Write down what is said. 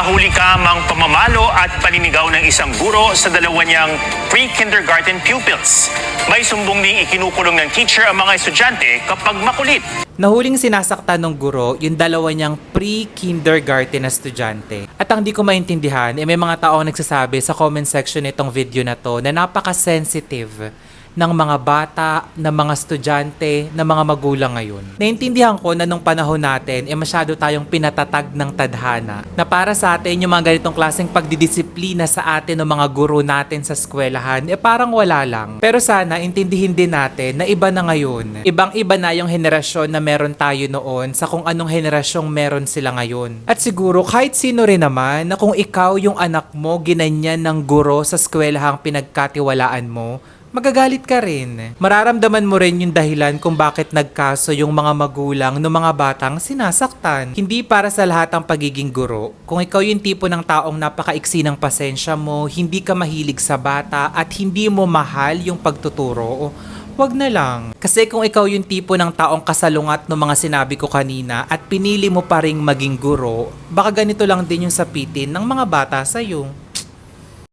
Nahuli ka mang pamamalo at paninigaw ng isang guro sa dalawa niyang pre-kindergarten pupils. May sumbong ding ikinukulong ng teacher ang mga estudyante kapag makulit. Nahuling sinasaktan ng guro yung dalawa niyang pre-kindergarten na estudyante. At ang di ko maintindihan, eh may mga tao nagsasabi sa comment section nitong video na to na napaka-sensitive ng mga bata, ng mga estudyante, ng mga magulang ngayon. Naintindihan ko na nung panahon natin, eh masyado tayong pinatatag ng tadhana na para sa atin yung mga ganitong klaseng pagdidisiplina sa atin ng mga guro natin sa eskwelahan, eh parang wala lang. Pero sana intindihin din natin na iba na ngayon. Ibang-iba na yung henerasyon na meron tayo noon sa kung anong henerasyong meron sila ngayon. At siguro kahit sino rin naman na kung ikaw yung anak mo ginanyan ng guro sa eskwelahang pinagkatiwalaan mo, magagalit ka rin. Mararamdaman mo rin yung dahilan kung bakit nagkaso yung mga magulang ng mga batang sinasaktan. Hindi para sa lahat ang pagiging guro. Kung ikaw yung tipo ng taong napakaiksi ng pasensya mo, hindi ka mahilig sa bata at hindi mo mahal yung pagtuturo, Wag na lang. Kasi kung ikaw yung tipo ng taong kasalungat ng mga sinabi ko kanina at pinili mo pa ring maging guro, baka ganito lang din yung sapitin ng mga bata sa'yo.